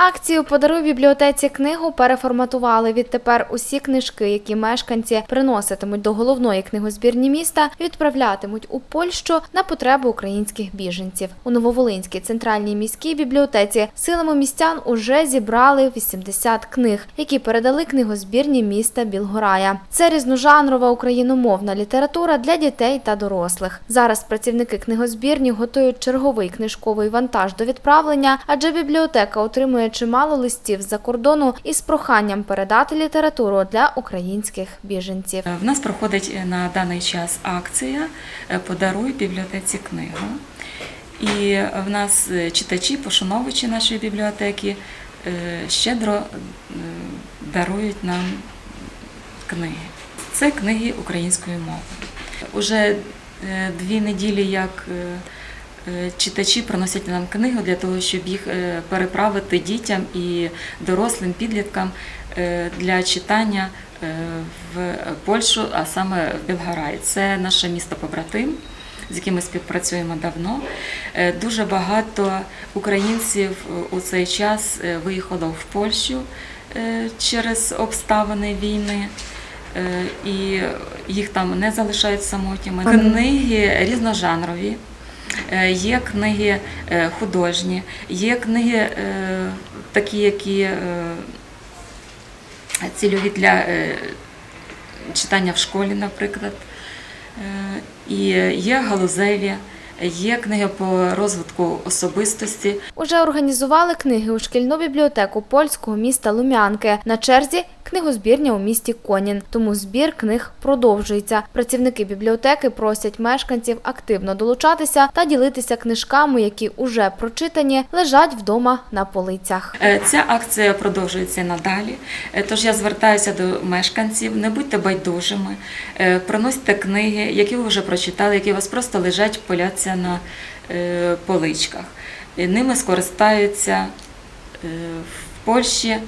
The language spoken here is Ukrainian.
Акцію Подаруй бібліотеці книгу переформатували. Відтепер усі книжки, які мешканці приноситимуть до головної книгозбірні міста, відправлятимуть у Польщу на потреби українських біженців. У Нововолинській центральній міській бібліотеці силами містян уже зібрали 80 книг, які передали книгозбірні міста Білгорая. Це різножанрова україномовна література для дітей та дорослих. Зараз працівники книгозбірні готують черговий книжковий вантаж до відправлення, адже бібліотека отримує чимало листів з-за кордону із проханням передати літературу для українських біженців. В нас проходить е, на даний час акція е, Подаруй бібліотеці книгу. І в нас е, читачі, пошановувачі нашої бібліотеки е, щедро е, дарують нам книги. Це книги українською мовою. Уже е, дві неділі, як е, е, читачі приносять нам книгу для того, щоб їх е, переправити дітям і дорослим підліткам е, для читання е, в Польщу, а саме в Білгорай. Це наше місто побратим. З яким ми співпрацюємо давно. Е, Дуже багато українців е, у цей час е, виїхало в Польщу е, через обставини війни. Е, І їх там не залишають самотніми. Книги різножанрові, Е, є книги е, художні, є книги е, такі, які е, цільові для е, читання в школі, наприклад. Е, І є галузеві, є книги по розвитку особистості. Уже організували книги у шкільну бібліотеку польського міста Лум'янки. На черзі книгозбірня у місті Конін. Тому збір книг продовжується. Працівники бібліотеки просять мешканців активно долучатися та ділитися книжками, які уже прочитані, лежать вдома на полицях. Е, Ця акція продовжується надалі. Е, Тож я звертаюся до мешканців, не будьте байдужими, е, приносьте книги, які ви вже прочитали, які у вас просто лежать, поляться на поличках. Ними скористаються в Польщі